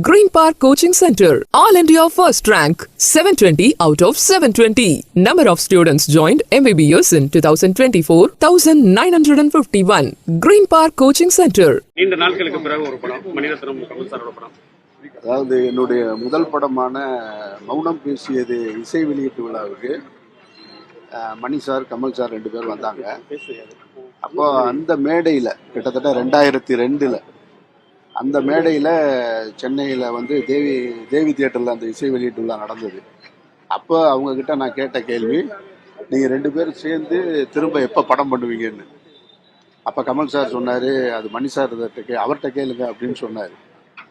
Green Park Coaching Center, All India First Rank, 720 out of 720. Number of students joined MBBS in 2024, 1951. Green Park Coaching Center. நீண்ட நாட்களுக்கு பிறகு ஒரு படம் மணிரத்னம் கமல் சாரோட படம் அதாவது என்னுடைய முதல் படமான மௌனம் பேசியது இசை வெளியீட்டு விழாவுக்கு மணி சார் கமல் சார் ரெண்டு பேர் வந்தாங்க அப்போ அந்த மேடையில் கிட்டத்தட்ட ரெண்டாயிரத்தி ரெண்டில் அந்த மேடையில் சென்னையில் வந்து தேவி தேவி தியேட்டரில் அந்த இசை வெளியீட்டு விழா நடந்தது. அப்போ அவங்கக்கிட்ட நான் கேட்ட கேள்வி நீங்கள் ரெண்டு பேரும் சேர்ந்து திரும்ப எப்போ படம் பண்ணுவீங்கன்னு? அப்போ கமல் சார் சொன்னார் அது மணி சார் கே அவர்கிட்ட கேளுங்க அப்படின்னு சொன்னார்.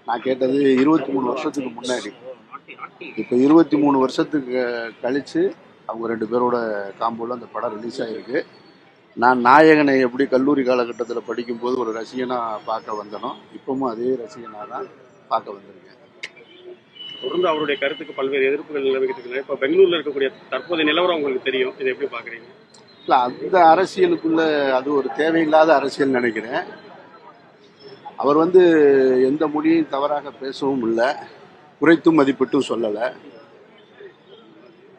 நான் கேட்டது இருபத்தி மூணு வருஷத்துக்கு முன்னாடி. இப்போ இருபத்தி மூணு வருஷத்துக்கு கழித்து அவங்க ரெண்டு பேரோட காம்போல அந்த படம் ரிலீஸ் ஆகிருக்கு நான் நாயகனை எப்படி கல்லூரி காலகட்டத்தில் படிக்கும்போது ஒரு ரசிகனாக பார்க்க வந்தனோ இப்பவும் அதே ரசிகனாக தான் பார்க்க வந்திருக்கேன். தொடர்ந்து அவருடைய கருத்துக்கு பல்வேறு எதிர்ப்புகள் நிலவிக்கிட்டு இப்போ பெங்களூர்ல இருக்கக்கூடிய தற்போதைய நிலவரம் உங்களுக்கு தெரியும். இதை எப்படி பாக்குறீங்க இல்லை அந்த அரசியலுக்குள்ள அது ஒரு தேவையில்லாத அரசியல் நினைக்கிறேன். அவர் வந்து எந்த மொழியும் தவறாக பேசவும் இல்லை குறைத்தும் மதிப்பிட்டும் சொல்லலை.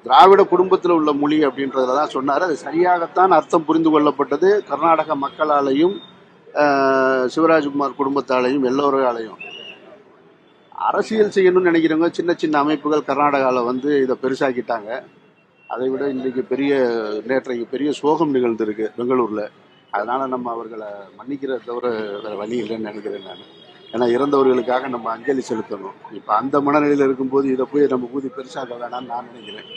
திராவிட குடும்பத்தில் உள்ள மொழி அப்படின்றதுல தான் சொன்னார். அது சரியாகத்தான் அர்த்தம் புரிந்து கொள்ளப்பட்டது. கர்நாடக மக்களாலையும் சிவராஜ்குமார் குடும்பத்தாலையும் எல்லோராலையும். அரசியல் செய்யணும்னு நினைக்கிறவங்க சின்ன சின்ன அமைப்புகள் கர்நாடகாவில் வந்து இதை பெருசாக்கிட்டாங்க. அதை விட இன்றைக்கு பெரிய நேற்றைக்கு பெரிய சோகம் நிகழ்ந்திருக்கு பெங்களூரில். அதனால் நம்ம அவர்களை மன்னிக்கிறத தவிர வேறு வழி இல்லைன்னு நினைக்கிறேன் நான். ஏன்னா இறந்தவர்களுக்காக நம்ம அஞ்சலி செலுத்தணும். இப்போ அந்த மனநிலையில் இருக்கும்போது இதை போய் நம்ம ஊதி பெருசாக வேணாம்னு நான் நினைக்கிறேன்.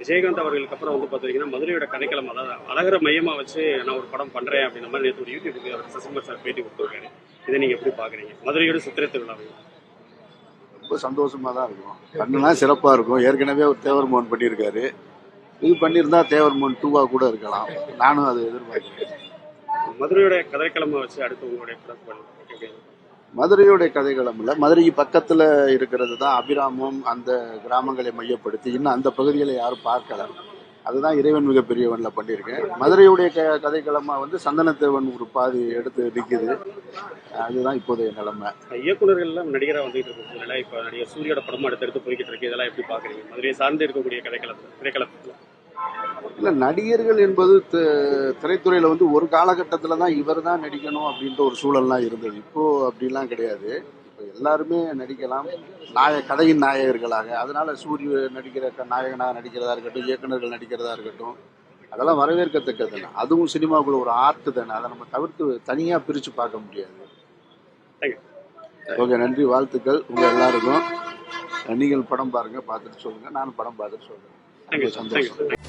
விஜயகாந்த் அவர்களுக்கு அப்புறம் வந்து பாத்தீங்கன்னா மதுரையோட கதைக்களம் அதாவது அழகர மையமா வச்சு நான் ஒரு படம் பண்றேன் அப்படின்ற மாதிரி நேற்று ஒரு யூடியூபுக்கு அவர் சசிகுமார் சார் பேட்டி கொடுத்துருக்காரு. இதை நீங்க எப்படி பாக்குறீங்க? மதுரையோட சித்திரை திருவிழாவை. ரொம்ப சந்தோஷமாக தான் இருக்கும். பண்ணுனா சிறப்பாக இருக்கும். ஏற்கனவே ஒரு தேவர் மோகன் பண்ணியிருக்காரு. இது பண்ணியிருந்தா தேவர் மோகன் டூவாக கூட இருக்கலாம். நானும் அதை எதிர்பார்க்கிறேன். மதுரையோட கதைக்களமா வச்சு அடுத்து உங்களுடைய படம் பண்ணி. எப்படி? மதுரையுடைய கதைகளம் இல்லை. மதுரைக்கு பக்கத்தில் இருக்கிறது தான் அபிராமம் அந்த கிராமங்களை மையப்படுத்தி இன்னும் அந்த பகுதிகளை யாரும் பார்க்கல. அதுதான் இறைவன் மிகப்பெரியவனில் பண்ணியிருக்கேன். மதுரையுடைய க கதைக்களமாக வந்து சந்தனத்தேவன் ஒரு பாதி எடுத்து நிற்குது அதுதான் இப்போதைய நிலைமை. இயக்குநர்கள்லாம் நடிகராக வந்துகிட்டு இருக்கு இப்போ நடிகர் சூரியோட படமாக எடுத்து எடுத்து போய்கிட்டு இருக்கு. இதெல்லாம் எப்படி பார்க்குறீங்க மதுரையை சார்ந்து இருக்கக்கூடிய கதைக்களம் திரைக்களத்துல. இல்லை நடிகர்கள் என்பது திரைத்துறையில் வந்து ஒரு காலகட்டத்தில் தான் இவர் தான் நடிக்கணும் அப்படின்ற ஒரு சூழல்லாம் இருந்தது. இப்போ அப்படிலாம் கிடையாது. இப்போ எல்லாருமே நடிக்கலாம். நாய கதையின் நாயகர்களாக. அதனால சூரிய நடிக்கிற நாயகனாக நடிக்கிறதா இருக்கட்டும் இயக்குனர்கள் நடிக்கிறதா இருக்கட்டும் அதெல்லாம் வரவேற்கத்தக்கது தானே அதுவும் சினிமாவுக்குள்ள ஒரு ஆர்ட் தானே. அதை நம்ம தவிர்த்து தனியாக பிரித்து பார்க்க முடியாது. ஓகே நன்றி வாழ்த்துக்கள் உங்கள் எல்லாருக்கும். நீங்கள் படம் பாருங்கள் பார்த்துட்டு சொல்லுங்கள் நானும் படம் பார்த்துட்டு சொல்கிறேன் சந்தோஷம்.